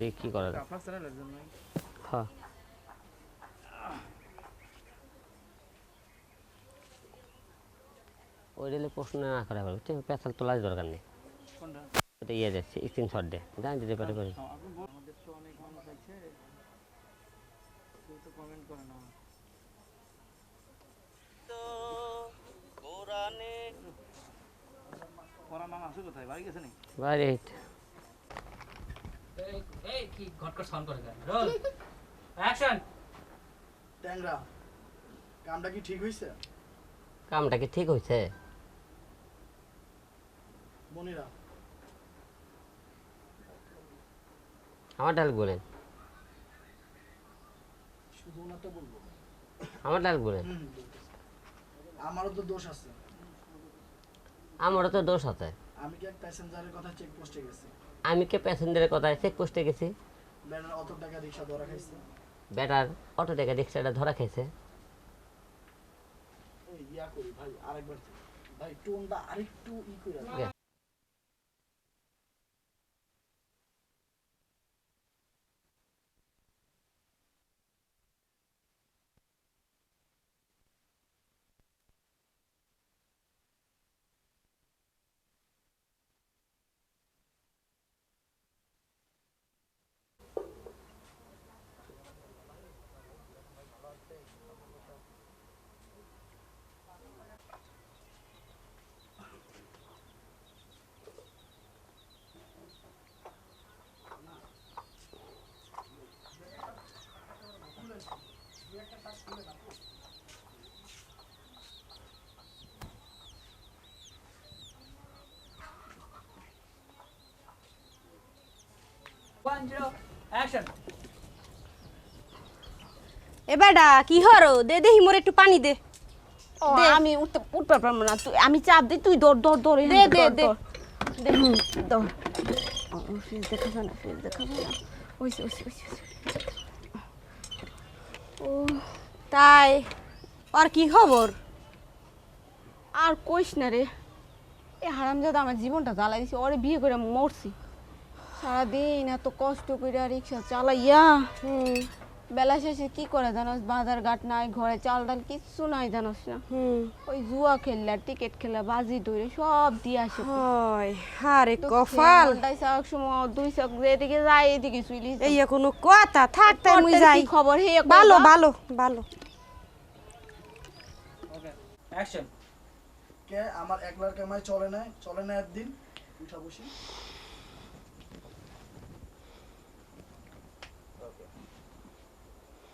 দেখি কি করা যায়? ফার্স্ট চ্যানেলের জন্য। হ্যাঁ। ওই রেলে প্রশ্ন না করা পারবে বুঝছেন পেশাল তোলার দরকার নেই। কোনটা? ওটা ইয়ে যাচ্ছে স্ক্রিনশট দে জান দিতে পারে পারে আপনি বল- আমাদের তো অনেক মানুষ আছে তো কমেন্ট করে না। ওরা মামা আছে কোথায়? বাড়ি গেছে নাকি? বাইরে এই এই কি ঘটকট সাউন্ড করে রোল অ্যাকশন। ট্যাংরা কামটা কি ঠিক হয়েছে কামটা কি ঠিক হয়েছে মনিরা। আমার ডাল বলেন। শুধু বলব। আমার ডাল বলেন। আমারও তো দোষ আছে। আমারও তো দোষ আছে। আমি কি এক প্যাসেঞ্জারের কথা চেক পোস্টে গেছি? আমি কে প্যাসেঞ্জারের কথায় চেক পোস্টে গেছি। বেটার অটো টাকা রিক্সাটা ধরা খাইছে। ইয়া করি ভাই আরেকবার ভাই টোনটা আরেকটু ই করে অ্যাকশন কি হরো দে দে হিমোর একটু পানি দে। আমি উঠতে উঠতে পারব না। তুই আমি চাপ দিই তুই দৌড় দৌড় দৌড় দে দে দে। দে দৌড়। না ওইসে ওইসে ওইসে ও। তাই আর কি খবর? আর কইস না রে এ হারামজাদা আমার জীবনটা জ্বালাই দিছে ওরে বিয়ে করে মরছি। সারাদিন এত কষ্ট করে রিক্সা চালাইয়া হুম। বেলা শেষে কি করে জানোস বাজার ঘাট নাই ঘরে চাল ডাল কিচ্ছু নাই জানোস না। হুম। ওই জুয়া খেললা টিকিট খেলা বাজি ধরে সব দিয়ে আসে। হয় হারে তো কপাল। ঘন্টায় শাক সময় দুই শাক এদিকে যায় এদিকে চুইলি এই কোনো কথা থাক তাই মুই যাই। খবর? হে ভালো ভালো ভালো। অ্যাকশন কে? আমার একলার ক্যামেরায় চলে না চলে না একদিন। উঠা বসি।